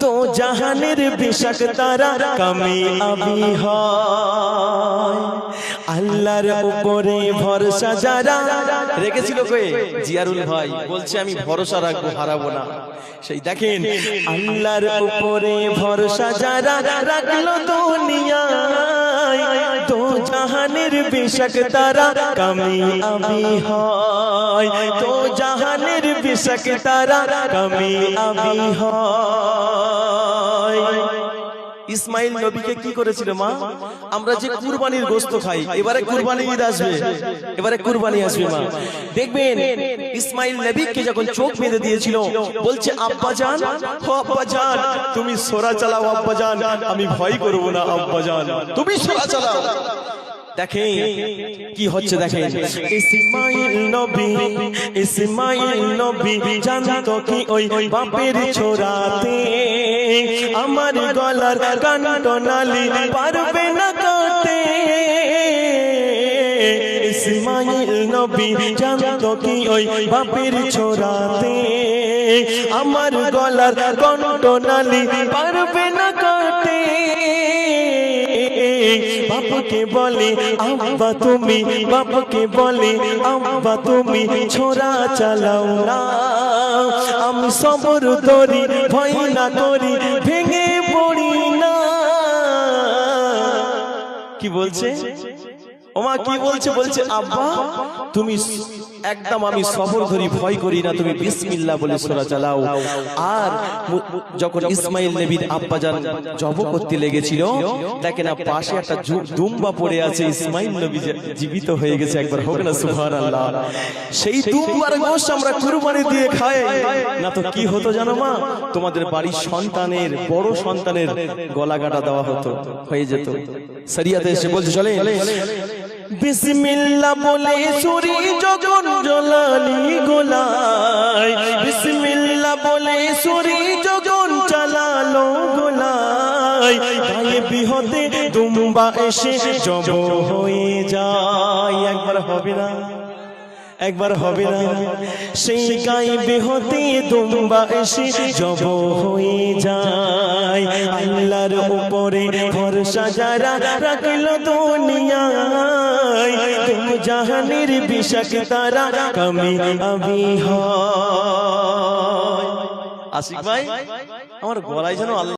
দো জাহানের বিশাক তারা কামি আমি হয়। আল্লাহর উপরে ভরসা যারা রেখেছিল কয়ে জিয়ারুল ভাই। বলছে আমি ভরসা রাখব হারাবো না। সেই দেখেন আল্লাহর উপরে ভরসা যারা রাখল দুনিয়ায় তো বিশাক তারা কামি আমি হয়। তো জাহানের বিশাক তারা কামি আমি হয়। ইসমাইল নবীকে কি করেছিল মা? আমরা যে কুরবানির গোস্ত খাই, এবারে কুরবানি ঈদ আসবে। এবারে কুরবানি আসবে মা। দেখবেন, ইসমাইল নবীকে যখন চোখ বেঁধে দিয়েছিল, বলছে, আব্বা জান, ও আব্বা জান, তুমি সোরা চালাও, আব্বা জান। আমি ভয় করব না, আব্বা জান। তুমি সোরা চালাও। দেখেন কি হচ্ছে দেখেন। ইসমাইল নবী ইসমাইল নবী জানতো কি ওই বাপের ছোরাতে আমার গলার কান্ড নালি পারবে না কাটে ইসমাইল নবী জানতো কি ওই বাপের ছোরাতে আমার গলার কণ্ঠ নালি পারবে না বাবাকে বলে, আব্বা তুমি, বাবাকে বলে, আব্বা তুমি ছোরা চালাও না। আমি সবর তরি ভয় না করি, ভেঙে পড়ি না। কি বলছে? ওমা কি বলছে? বলছে? আব্বা তুমি একদম আমি সফর ধরি ভয় করি না তুমি বিসমিল্লাহ বলে সোরা চালাও। আর যখন ইসমাইল নবীর আব্বা যান জব করতে লেগেছিল দেখেন না পাশে একটা দুম্বা পড়ে আছে ইসমাইল নবী জীবিত হয়ে গেছে একবার হোক না সুবহানাল্লাহ। সেই দুম্বার গোশ আমরা কুরবানি দিয়ে খাই। না তো কি হতো জানো মা? তোমাদের বাড়ির সন্তানের বড় সন্তানের গলা কাটা দেওয়া হতো হয়ে যেত। সারিয়াতে এসে বলছে চলে বিসমিল্লাহ বলে সুরি যখন জলালি গোলাই বিসমিল্লাহ বলে সুরি যখন চালালো গোলাই গায়ে বিহতে দুম্বা এসে জব হয়ে যায়। একবার হবে না, একবার হবে না। সেই গাইবে হতে দুম্বা এসে জব হয়ে যায়। আল্লাহর উপরে ভরসা যারা রাখল দুনিয়ায় তুম জাহানের বিশাক তারা কামি আমি হয়। আশিক ভাই আমার গলায় যেন আল্লাহ